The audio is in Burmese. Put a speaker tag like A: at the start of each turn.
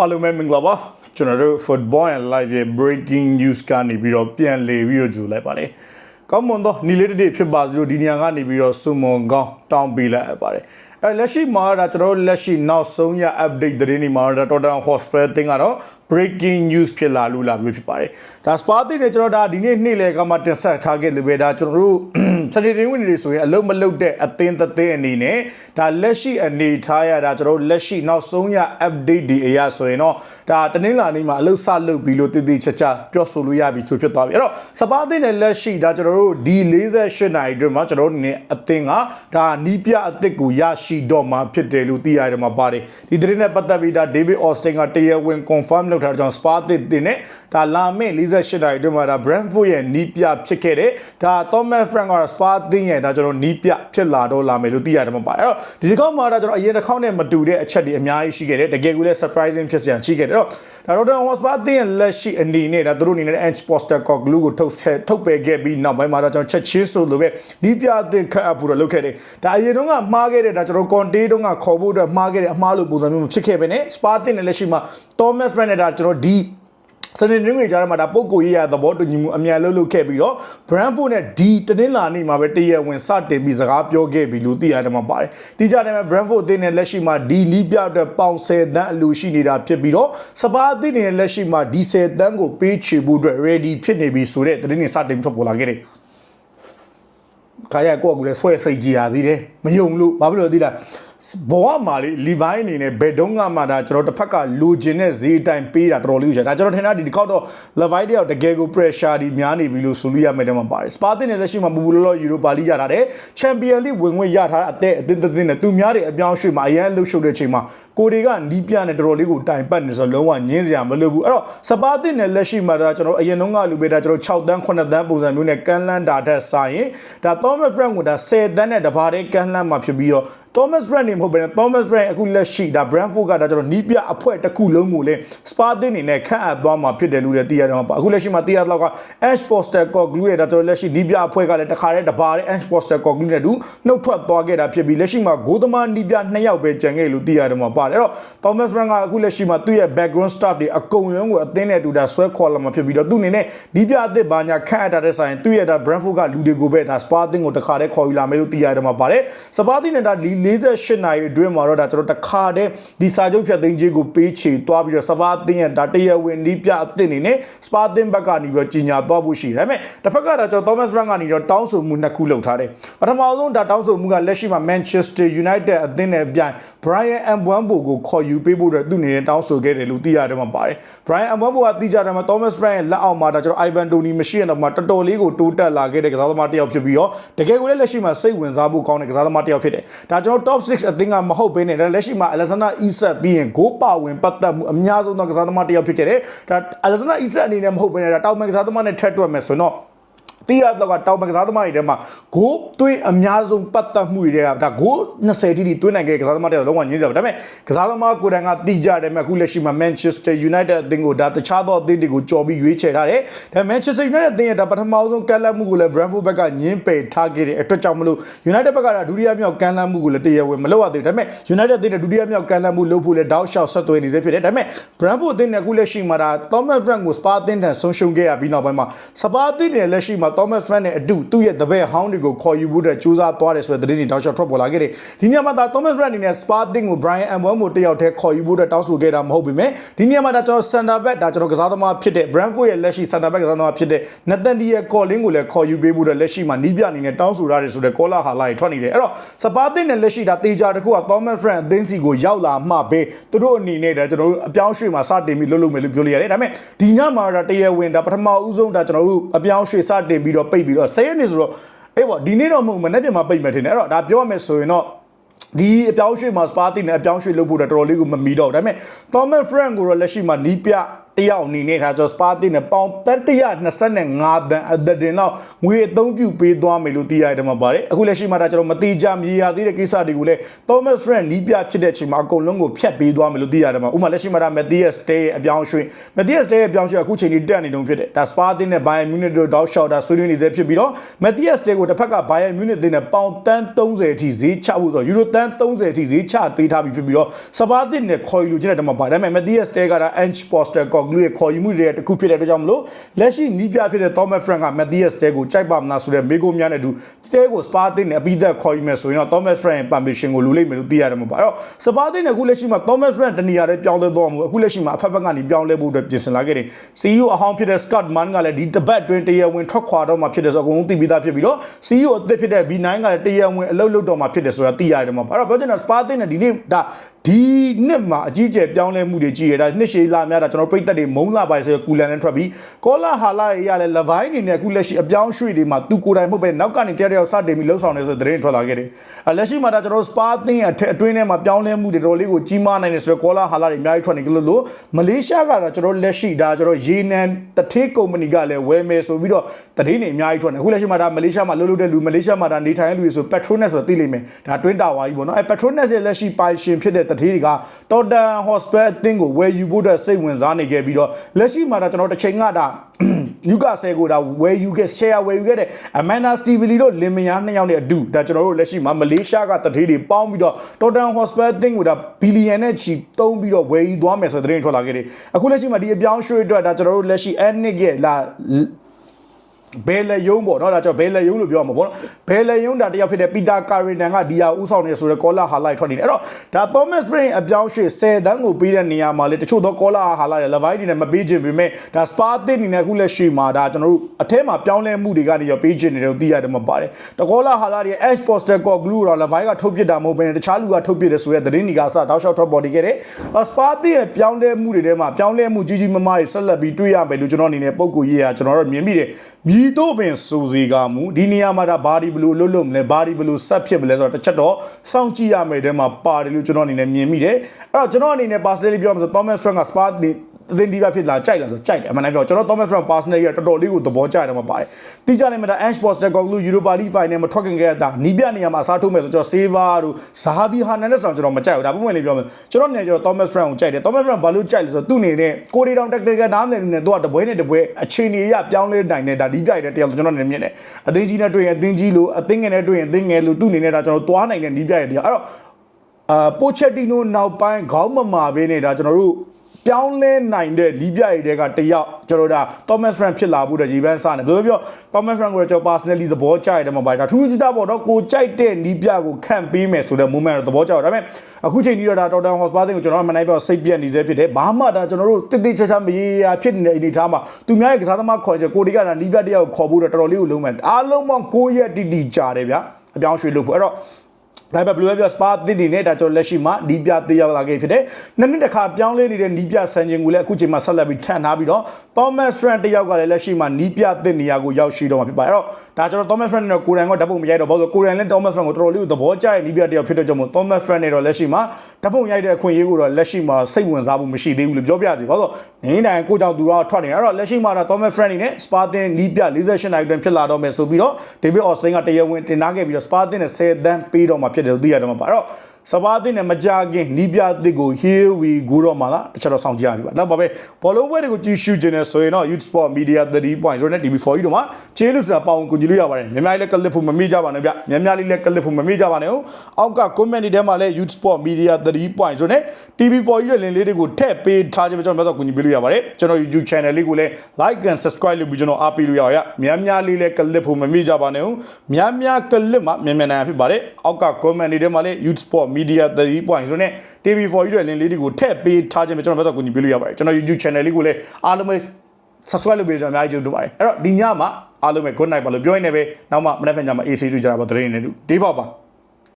A: အားလုံးပဲမင်္ဂလာပါကျွန်တော်တို့ football and live ရဲ့ breaking news ကနေပြီးတော့ပြန်လေပြီးတော့ကြိုလိုက်ပါတယ်ကောင်းမွန်သောညီလေးတစ်ဖြစ်ပါစေလို့ဒီနေရာကနေပြီးတော့စုံမွန်ကောင်းတောင်းပေးလိုက်ပါတယ် အဲလက်ရှိမှာဒါကျွန်တော်တို့လက်ရှိနောက်ဆုံးရ update သတင်းတွေမှာတော့ Tottenham Hotspur တင်ကတော့ breaking news ဖြစ်လာလို့လာပြီးဖြစ်ပါတယ်ဒါ Spa တင်နဲ့ကျွန်တော်ဒါဒီနေ့နေ့လယ်ကမှတင်ဆက်ထားခဲ့လို့ပဲဒါကျွန်တော်တို့ Saturday ဝင်တွေဆိုရင်အလုံးမလုံးတဲ့အသင်းသက်သင်းအနေနဲ့ဒါလက်ရှိအနေထားရတာကျွန်တော်တို့လက်ရှိနောက်ဆုံးရ update ဒီအရာဆိုရင်တော့ဒါတနင်္လာနေ့မှာအလုံးစလုပ်ပြီးလို့တည်တည်ချာချာပြောဆိုလို့ရပြီဆိုဖြစ်သွားပြီအဲ့တော့စပါးသင်းနဲ့လက်ရှိဒါကျွန်တော်တို့ဒီ48နိုင်အတွင်းမှာကျွန်တော်တို့အနေနဲ့အသင်းကဒါနီးပြအသစ်ကိုရရှိတော့မှာဖြစ်တယ်လို့သိရတယ်မှာပါတယ်ဒီသတင်းနဲ့ပတ်သက်ပြီးဒါ David Austin ကတရားဝင် confirm လုပ်ထားတဲ့ကြောင့် Spa သစ်တင်နဲ့ဒါလာမယ့်48နိုင်အတွင်းမှာဒါ Brentford ရဲ့နီးပြဖြစ်ခဲ့တယ်ဒါ Thomas Frank က Spa သင်းရဲ့ဒါကျွန်တော်နီးပြဖြစ်လာတော့လာမယ်လို့သိရတယ်မှာပါတယ်အဲ့တော့ဒီတစ်ခေါက်မှာဒါကျွန်တော်အရင်တစ်ခေါက်နဲ့မတူတဲ့အချက်တွေအများကြီးရှိခဲ့တယ်တကယ်ကိုလည်း surprising ဖြစ်စရာရှိခဲ့တယ်အဲ့တော့ဒါ Rotterdam Hotspur သင်းရဲ့လက်ရှိအနေနဲ့ဒါသူတို့အနေနဲ့ Ange Postecoglou ကိုထုတ်ဆက်ထုတ်ပယ်ခဲ့ပြီးနောက်ပိုင်းမှာတော့ကျွန်တော်ချက်ချင်းဆိုလိုပဲနီးပြအသစ်ခတ်အပ်ဖို့တော့လုပ်ခဲ့တယ်ဒါအရင်တုန်းကမှားခဲ့တဲ့ဒါကျွန်တော် Conte တုန်းကခေါ်ဖို့အတွက်မှားခဲ့တဲ့အမှားလို့ပုံစံမျိုးမဖြစ်ခဲ့ပဲね Spa သင်းနဲ့လက်ရှိမှာ Thomas Frank နဲ့ဒါကျွန်တော်ဒီစနေနေ့ငွေကြားထဲမှာဒါပုံကိုရေးရသဘောတူညီမှုအမြန်လုပ်လုပ်ခဲ့ပြီးတော့ Brentford နဲ့ဒီတနင်္လာနေ့မှာပဲတရက်ဝင်စတင်ပြီးစကားပြောခဲ့ပြီလို့သိရတယ်မှာပါတယ်။ဒီကြတဲ့မှာ Brentford အသင်းနဲ့လက်ရှိမှာဒီနီးပြအတွက်ပေါင်10တန်းအလိုရှိနေတာဖြစ်ပြီးတော့စပါးအသင်းနဲ့လက်ရှိမှာဒီ10တန်းကိုပေးချေဖို့အတွက် ready ဖြစ်နေပြီဆိုတဲ့သတင်းတွေစတင်ထွက်ပေါ်လာခဲ့တယ်။ ခါရကိုယ့်အကူလည်းဆွဲစိတ်ကြည်ရသေးတယ်။မယုံလို့ဘာဖြစ်လို့လဲသိလား။ ဘဝမှာလေလီဗိုင်းအနေနဲ့ဘယ်တုန်းကမှဒါကျွန်တော်တစ်ဖက်ကလိုချင်တဲ့ဈေးအတိုင်းပေးတာတော်တော်လေးကိုရှာဒါကျွန်တော်ထင်တာဒီတစ်ခေါက်တော့လီဗိုင်းတယောက်တကယ်ကို pressure ဒီများနေပြီလို့ဆိုလို့ရမယ်တဲ့မှာပါတယ်စပါတင်နဲ့လက်ရှိမှာပူပူလောလောယူရိုပါလိရထားတယ်ချန်ပီယံလိဝင်ခွင့်ရထားတဲ့အသက်အသင်းသင်းနဲ့သူများတွေအပြောင်းရွှေ့မှာအရန်လှုပ်ရှုပ်တဲ့ချိန်မှာကိုတွေကနီးပြနဲ့တော်တော်လေးကိုတိုင်ပတ်နေဆိုလုံးဝညင်းစရာမလိုဘူးအဲ့တော့စပါတင်နဲ့လက်ရှိမှာဒါကျွန်တော်အရင်တုန်းကလူပေးတာကျွန်တော်6တန်း9တန်းပုံစံမျိုးနဲ့ကန်းလန်းတာတက်ဆိုင်ရင်ဒါ Thomas Frank ကဒါ10တန်းနဲ့တပါးတည်းကန်းလန်းမှာဖြစ်ပြီးတော့ Thomas Frank နေမဟုတ်ဘဲနဲ့ Thomas Frank အခုလက်ရှိဒါ Brentford ကဒါကျွန်တော်နီးပြအဖွဲ့တစ်ခုလုံးကိုလည်း Spa တင်နေနဲ့ခန့်အပ်သွားမှာဖြစ်တယ်လို့လည်းသိရတော့ပါအခုလက်ရှိမှာသိရတော့က Ash Postecoglou ရဲ့ဒါကျွန်တော်လက်ရှိနီးပြအဖွဲ့ကလည်းတခါတည်းတပါးတည်း Ash Postecoglou နဲ့တူနှုတ်ထွက်သွားခဲ့တာဖြစ်ပြီးလက်ရှိမှာဂိုးသမားနီးပြ2ယောက်ပဲကျန်ခဲ့လို့သိရတော့မှာပါတယ်အဲ့တော့ Thomas Frank ကအခုလက်ရှိမှာသူ့ရဲ့ background staff တွေအကုန်လုံးကိုအသင်းနဲ့တူတာဆွဲခေါ်လာမှာဖြစ်ပြီးတော့သူ့အနေနဲ့နီးပြအသစ်ဘာညာခန့်အပ်တာတဲ့ဆိုင်သူ့ရဲ့ဒါ Brentford ကလူတွေကိုပဲဒါ Spa တင်ကိုတခါတည်းခေါ်ယူလာမယ်လို့သိရတော့မှာပါတယ် Spa တင်နဲ့ဒါ48နာရီအတွင်းမှာတော့ဒါကျွန်တော်တခါတည်းဒီစာချုပ်ဖြတ်သိမ်းခြင်းကိုပေးချေသွားပြီးတော့စပါးအသင်းရဲ့ဒါတရားဝင်နီးပြအသင်းနေနဲ့စပါးအသင်းဘက်ကနေပြီးတော့ကြီးညာသွားဖို့ရှိတယ်ဒါပေမဲ့တစ်ဖက်ကဒါကျွန်တော် Thomas Frank ကနေတော့တောင်းဆိုမှုနှစ်ခုလုပ်ထားတယ်ပထမဆုံးဒါတောင်းဆိုမှုကလက်ရှိမှာ Manchester United အသင်းနဲ့ပြိုင် Brian Mbeumo ကိုခေါ်ယူပေးဖို့အတွက်သူအနေနဲ့တောင်းဆိုခဲ့တယ်လို့သိရတယ်မှာပါတယ် Brian Mbeumo ကသိကြတယ်မှာ Thomas Frank ရဲ့လက်အောက်မှာဒါကျွန်တော် Ivan Toney မရှိရတော့မှာတော်တော်လေးကိုတိုးတက်လာခဲ့တဲ့ကစားသမားတစ်ယောက်ဖြစ်ပြီးတော့တကယ်ကိုလည်းလက်ရှိမှာစိတ်ဝင်စားဖို့ကောင်းတဲ့ကစားသမားတစ်ယောက်ဖြစ်တယ်ဒါကျွန်တော် top 6အသင်းကမဟုတ်ဘဲနဲ့လက်ရှိမှာ Alexander Isak ပြီးရင်ဂိုးပါဝင်ပတ်သက်မှုအများဆုံးသောကစားသမားတစ်ယောက်ဖြစ်ခဲ့တယ်ဒါ Alexander Isak အနေနဲ့မဟုတ်ဘဲနဲ့ဒါတောက်မန်ကစားသမားနဲ့ထက်တွက်မယ်ဆိုတော့ တီးရတော့ကတောင်ပကစားသမားတွေထဲမှာဂိုးသွင်းအများဆုံးပတ်သက်မှုတွေကဒါဂိုး20တိတိသွင်းနိုင်ခဲ့တဲ့ကစားသမားတွေလုံးဝညင်းစရာဒါပေမဲ့ကစားသမားကိုယ်တိုင်ကတီးကြတယ်မဲ့အခုလက်ရှိမှာ Manchester United အသင်းကိုဒါတခြားသောအသင်းတွေကိုကြော်ပြီးရွေးချယ်ထားတယ်ဒါ Manchester United အသင်းရဲ့ဒါပထမဆုံးကမ်းလှမ်းမှုကိုလည်း Brentford ဘက်ကညင်းပယ်ထားခဲ့တဲ့အတွက်ကြောင့်မလို့ United ဘက်ကဒါဒုတိယမြောက်ကမ်းလှမ်းမှုကိုလည်းတရားဝင်မလုပ်ရသေးဘူးဒါပေမဲ့ United အသင်းနဲ့ဒုတိယမြောက်ကမ်းလှမ်းမှုလုပ်ဖို့လည်းတောက်လျှောက်ဆက်သွယ်နေသေးဖြစ်တယ်ဒါပေမဲ့ Brentford အသင်းနဲ့အခုလက်ရှိမှာဒါ Thomas Frank ကို Spa အသင်းထံဆုံးရှုံးခဲ့ရပြီးနောက်ပိုင်းမှာ Spa အသင်းနဲ့လက်ရှိမှာ Thomas Frank နဲ့အတူသူ့ရဲ့တပည့်ဟောင်းတွေကိုခေါ်ယူဖို့အတွက်ကြိုးစားသွားတယ်ဆိုတဲ့သတင်းတွေတောက်လျှောက်ထွက်ပေါ်လာခဲ့တယ်ဒီနေရာမှာဒါ Thomas Frank အနေနဲ့ Spa အသင်းကို Brian Mbeumo တယောက်တည်းခေါ်ယူဖို့အတွက်တောင်းဆိုခဲ့တာမဟုတ်ပေမဲ့ဒီနေရာမှာဒါကျွန်တော် center back ဒါကျွန်တော်ကစားသမားဖြစ်တဲ့ Brentford ရဲ့လက်ရှိ center back ကစားသမားဖြစ်တဲ့ Nathaniel Collin ကိုလည်းခေါ်ယူပေးဖို့အတွက်လက်ရှိမှာနီးပြအနေနဲ့တောင်းဆိုရတယ်ဆိုတဲ့ call ဟာလာတွေထွက်နေတယ်အဲ့တော့ Spa အသင်းနဲ့လက်ရှိဒါတေချာတခုက Thomas Frank အသင်းစီကိုရောက်လာမှပဲသူတို့အနေနဲ့ဒါကျွန်တော်တို့အပြောင်းရွှေ့မှာစတင်ပြီးလှုပ်လို့မယ်လို့ပြောလို့ရတယ်ဒါပေမဲ့ဒီညမှာဒါတရားဝင်ဒါပထမဦးဆုံးဒါကျွန်တော်တို့အပြောင်းရွှေ့စတင်ပြီးတော့ပိတ်ပြီးတော့10ရက်နေဆိုတော့အေးပေါ့ဒီနေ့တော့မဟုတ်မနေ့ပြန်မှာပိတ်မယ်ထင်တယ်အဲ့တော့ဒါပြောရမယ်ဆိုရင်တော့ဒီအပြောင်းရွှေ့မှာစပါတီနဲ့အပြောင်းရွှေ့လုပ်ဖို့တော့တော်တော်လေးကိုမမီတော့ဘူးဒါပေမဲ့ Thomas Frank ကိုတော့လက်ရှိမှာနီးပြတယောက်အနေနဲ့ထားကျွန်တော်စပါးတင်နဲ့ပေါင်တန်125တန်အသက်တင်တော့ငွေအသုံးပြုပေးသွားမယ်လို့သိရတယ်မှာပါတယ်အခုလက်ရှိမှာဒါကျွန်တော်မတိကြမြေရသေးတဲ့ကိစ္စတွေကိုလည်း Thomas Friend နီးပြဖြစ်တဲ့အချိန်မှာအကုန်လုံးကိုဖျက်ပေးသွားမယ်လို့သိရတယ်မှာဥပမာလက်ရှိမှာဒါ Matthias Day ရဲ့အပြောင်းရွှေ့ Matthias Day ရဲ့အပြောင်းရွှေ့အခုချိန်ကြီးတက်နေတုန်းဖြစ်တယ်ဒါ Spa တင်နဲ့ Bayern Munich တို့ Dog Shot ဒါဆွေးနွေးနေစေဖြစ်ပြီးတော့ Matthias Day ကိုတစ်ဖက်က Bayern Munich တင်နဲ့ပေါင်တန်း30အထိဈေးချဖို့ဆိုတော့ Euro တန်း30အထိဈေးချပေးထားပြီးဖြစ်ပြီးတော့ Spa တင်နဲ့ခေါ်ယူလို့ခြင်းတဲ့တမှာပါဒါပေမဲ့ Matthias Day ကဒါ Ange Postecoglou ရဲ့ခေါ်ယူမှုတွေတစ်ခုဖြစ်တဲ့အတွက်ကြောင့်မလို့လက်ရှိနီးပြဖြစ်တဲ့ Thomas Frank က Matthias Day ကိုကြိုက်ပါမလားဆိုတဲ့မေးခွန်းများနဲ့အတူ Day ကို Spa တင်နဲ့အပြီးသက်ခေါ်ယူမယ်ဆိုရင်တော့ Thomas Frank ရဲ့ permission ကိုလူလိမ့်မယ်လို့သိရတယ်မှာပါအဲ့တော့ Spa တင်နဲ့အခုလက်ရှိမှာ Thomas Frank တနေရာလေးပြောင်းလဲသွားမှုအခုလက်ရှိမှာအဖက်ဖက်ကနေပြောင်းလဲဖို့အတွက်ပြင်ဆင်လာခဲ့တယ် CEO အဟောင်းဖြစ်တဲ့ Scott Mann ကလည်းဒီတပတ်အတွင်းတရားဝင်ထွက်ခွာတော့မှာဖြစ်တယ်ဆိုတော့အကုန်လုံးသိပြီးသားဖြစ်ပြီးတော့ CEO အသစ်ဖြစ်တဲ့ V9 ကလည်းတရားဝင်အလုပ်လုပ်တော့မှာဖြစ်တယ်ဆိုတာသိရတယ်မှာပါအဲ့တော့ပြောချင်တာ Spa တင်နဲ့ဒီနေ့ဒါဒီနှစ်မှာအကြီးအကျယ်ပြောင်းလဲမှုတွေကြီးရတာနှစ်ရှည်လာများတာကျွန်တော်ပြိတ္တတွေမုံလာပါဆိုကူလန်နဲ့ထွက်ပြီးကောလာဟာလာတွေရလဲလဘိုင်းနေနဲ့အခုလက်ရှိအပြောင်းရွှေ့တွေမှာသူကိုယ်တိုင်မဟုတ်ပဲနောက်ကနေတယောက်တယောက်စတင်ပြီးလှုပ်ဆောင်နေဆိုတဲ့သတင်းထွက်လာခဲ့တယ်အဲလက်ရှိမှာဒါကျွန်တော်စပါသင်းအထက်အတွင်းထဲမှာပြောင်းလဲမှုတွေတော်တော်လေးကိုကြီးမားနိုင်တယ်ဆိုတော့ကောလာဟာလာတွေအများကြီးထွက်နေကြလို့လို့မလေးရှားကတော့ကျွန်တော်လက်ရှိဒါကျွန်တော်ရေနံတထေးကုမ္ပဏီကလည်းဝယ်မယ်ဆိုပြီးတော့တတိနေအများကြီးထွက်နေအခုလက်ရှိမှာဒါမလေးရှားမှာလှုပ်လှုပ်တဲ့လူမလေးရှားမှာဒါနေထိုင်တဲ့လူတွေဆို Petronas ဆိုသိလိမ့်မယ်ဒါ Twin Tower ကြီးပေါ့နော်အဲ Petronas ရဲ့လက်ရှိပိုင်ရှင်ဖြစ်တဲ့တထေးတွေက Tottenham Hotspur အသင်းကိုဝယ်ယူဖို့အတွက်စိတ်ဝင်စားနေခဲ့ပြီးတော့လက်ရှိမှာဒါကျွန်တော်တစ်ချိန်ကဒါယူကာဆယ်ကိုဒါဝယ်ယူခဲ့ share ဝယ်ယူခဲ့တဲ့ Amanda Stevely တို့လင်မယားနှစ်ယောက်နဲ့အတူဒါကျွန်တော်တို့လက်ရှိမှာမလေးရှားကတထေးတွေပေါင်းပြီးတော့ Tottenham Hotspur အသင်းကိုဒါဘီလီယံနဲ့ချီတုံးပြီးတော့ဝယ်ယူသွားမယ်ဆိုတဲ့သတင်းထွက်လာခဲ့တယ်အခုလက်ရှိမှာဒီအပြောင်းရွှေ့အတွက်ဒါကျွန်တော်တို့လက်ရှိ Ethnic ရဲ့လာ ဘယ်လေယုံပေါ့နော်ဒါကြောင့်ဘယ်လေယုံလို့ပြောမှာပေါ့နော်ဘယ်လေယုံဒါတယောက်ဖြစ်တဲ့ပီတာကာရီနန်ကဒီဟာဥဆောင်နေဆိုတော့ကောလာဟာလိုက်ထွက်နေတယ်အဲ့တော့ဒါ Thomas Brain အပြောင်းရွှေ့10တန်းကိုပေးတဲ့နေရာမှာလေတချို့သောကောလာဟာလိုက်လဗိုင်းဒီနဲ့မပေးခြင်းပေမဲ့ဒါ Spa တစ်နေနဲ့အခုလက်ရှိမှာဒါကျွန်တော်တို့အထဲမှာပြောင်းလဲမှုတွေကနေရောပေးခြင်းတွေတော့သိရတယ်မှာပါတယ်တကောလာဟာလာရဲ့ Ash Poster Co Glue တော့လဗိုင်းကထုတ်ပြစ်တာမဟုတ်ဘဲတခြားလူကထုတ်ပြစ်တယ်ဆိုတဲ့သတင်းဒီကစတောက်လျှောက်ထွက်ပေါ်နေခဲ့တယ် Spa တစ်ရဲ့ပြောင်းလဲမှုတွေထဲမှာပြောင်းလဲမှုကြီးကြီးမားမားတွေဆက်လက်ပြီးတွေ့ရမယ်လို့ကျွန်တော်အနေနဲ့ပုံကိုရေးရကျွန်တော်တို့မြင်မိတယ်မြည်တော့ပင်စူစီကမူဒီနေရာမှာဒါဘာဒီဘလူးလွတ်လွတ်မလဲဘာဒီဘလူးဆက်ဖြစ်မလဲဆိုတော့တစ်ချက်တော့စောင့်ကြည့်ရမယ်တဲ့မှာပါတယ်လို့ကျွန်တော်အနေနဲ့မြင်မိတယ်အဲ့တော့ကျွန်တော်အနေနဲ့ personally ပြောမှာဆို Thomas Frank က Spa နေ အသင်ဒီပါဖြစ်လာကြိုက်လာဆိုကြိုက်တယ်အမှန်တမ်းပြောကျွန်တော် Thomas Frank personally ကတော်တော်လေးကိုသဘောကျတယ်မှာပါတယ်တိကျနေမှာဒါ Ash Postecoglou Europa League final မှာထွက်ခင်ခဲ့တာနီးပြနေရာမှာအစားထိုးမယ်ဆိုကျွန်တော် Saver တို့ Zahavi Hernandez ဆောင်ကျွန်တော်မကြိုက်ဘူးဒါပုံမှန်လေးပြောမယ်ကျွန်တော်နေကျွန်တော် Thomas Frank ကိုကြိုက်တယ် Thomas Frank ဘာလို့ကြိုက်လဲဆိုတော့သူ့အနေနဲ့ကိုရီတောင် tactical နားမလည်နေသူကတပွဲနဲ့တပွဲအခြေအနေအရပြောင်းလဲနိုင်တယ်ဒါဒီပြိုက်တဲ့တယောက်ကျွန်တော်အနေနဲ့မြင်တယ်အသင်းကြီးနဲ့တွေ့ရင်အသင်းကြီးလို့အသင်းငယ်နဲ့တွေ့ရင်အသင်းငယ်လို့သူ့အနေနဲ့ဒါကျွန်တော်သွားနိုင်တဲ့ဒီပြိုက်တဲ့တယောက်အဲ့တော့အာပိုချက်တီနိုနောက်ပိုင်းခေါင်းမမာပေးနေတာကျွန်တော်တို့ ပြောင်းလဲနိုင်တဲ့လီးပြရည်တွေကတယောက်ကျွန်တော်ဒါ Thomas Frank ဖြစ်လာဖို့တဲ့ရေပန်းစနေဘယ်လိုပြော Thomas Frank ကိုကျွန်တော် personally သဘောကျရတယ်မှာပါဒါထူးထူးခြားခြားပေါ့နော်ကိုကြိုက်တဲ့လီးပြကိုခံပေးမယ်ဆိုတဲ့ moment တော့သဘောကျတယ်ဒါပေမဲ့အခုချိန်ကြီးတော့ဒါ Tottenham Hotspur ကိုကျွန်တော်မနိုင်ပြောစိတ်ပြက်နေစေဖြစ်တယ်ဘာမှဒါကျွန်တော်တို့တိတိကျကျမရေရာဖြစ်နေတဲ့အနေအထားမှာသူများရဲ့ကစားသမားခေါ်ချက်ကိုဒီကဒါလီးပြတယောက်ခေါ်ဖို့တော့တော်တော်လေးကိုလုံးမယ်အားလုံးပေါင်း9ရက်တိတိကြာတယ်ဗျာအပြောင်းရွှေ့လို့ဖို့အဲ့တော့ ဒါပေမဲ့ဘယ်လိုပဲပြောစပါတစ်ဒီနဲ့ဒါကျွန်တော်လက်ရှိမှာနီးပြသေးရောက်လာခဲ့ဖြစ်တယ်။နှစ်နှစ်တစ်ခါပြောင်းလဲနေတဲ့နီးပြဆန်ခြင်းကိုလည်းအခုချိန်မှာဆက်လက်ပြီးထပ်ထားပြီးတော့ Thomas Friend တယောက်ကလည်းလက်ရှိမှာနီးပြတဲ့နေရာကိုရောက်ရှိတော့မှာဖြစ်ပါတယ်။အဲ့တော့ဒါကျွန်တော် Thomas Friend နဲ့ကိုရန်ကဓာတ်ပုံမရိုက်တော့ဘာလို့ကိုရန်နဲ့ Thomas Friend ကိုတော်တော်လေးကိုသဘောကျတဲ့နီးပြတယောက်ဖြစ်တဲ့ကြောင့်မို့ Thomas Friend နဲ့တော့လက်ရှိမှာဓာတ်ပုံရိုက်တဲ့အခွင့်အရေးကိုတော့လက်ရှိမှာစိတ်ဝင်စားမှုမရှိသေးဘူးလို့ပြောပြစီ။ဘာလို့နေတိုင်းကိုကြောင့်သူတော့ထွက်နေအဲ့တော့လက်ရှိမှာတော့ Thomas Friend နဲ့ Spartan နီးပြ48နိုင်တွင်ဖြစ်လာတော့မယ်ဆိုပြီးတော့ David Austin ကတရားဝင်တင်ထားခဲ့ပြီးတော့ Spartan နဲ့10တန်းပေးတော့မှာဖြစ်တယ်လို့သိရတော့မှာပါ။အဲ့တော့ စပါးသစ်နဲ့မကြခင်နီးပြသစ်ကို here we go တော့မှာလားတခြားတော့စောင့်ကြည့်ရပြီပါနောက်ပါပဲဘောလုံးပွဲတွေကိုကြည့်ရှုခြင်းနဲ့ဆိုရင်တော့ Youth Sport Media 3.0နဲ့ TV4 ကြီးတို့မှာကျေးလူစာပေါင်းကိုကြည့်လို့ရပါတယ်များများလေးကလစ်ဖို့မမေ့ကြပါနဲ့ဗျများများလေးလည်းကလစ်ဖို့မမေ့ကြပါနဲ့ဟုတ်အောက်က comment တွေထဲမှာလည်း Youth Sport Media 3.0နဲ့ TV4 ကြီးရဲ့လင်းလေးတွေကိုထည့်ပေးထားခြင်းပဲကျွန်တော်များစွာကူညီပေးလို့ရပါတယ်ကျွန်တော် YouTube channel လေးကိုလည်း like and subscribe လုပ်ပြီးကျွန်တော်အားပေးလို့ရပါရများများလေးလည်းကလစ်ဖို့မမေ့ကြပါနဲ့ဟုတ်များများကလစ်မှာမြန်မြန်နိုင်ဖြစ်ပါတယ်အောက်က comment တွေထဲမှာလည်း Youth Sport Media 3.0နဲ့ TV4 ကြီးရဲ့လင်းလေးတွေကိုထည့်ပေးထားခြင်းပဲကျွန်တော်များစွာကူညီပေးလို့ရပါတယ်ကျွန်တော် YouTube channel လေးကိုလည်းအားလုံးပဲ subscribe လုပ်ပေးကြအများကြီးကျေးဇူးတင်ပါတယ်အဲ့တော့ဒီညမှာအားလုံးပဲ good night ပါလို့ပြောရင်းနဲ့ပဲနောက်မှမနေ့ကညမှာ AC တွေ့ကြတာပါတရင်နဲ့တူ day 4ပါ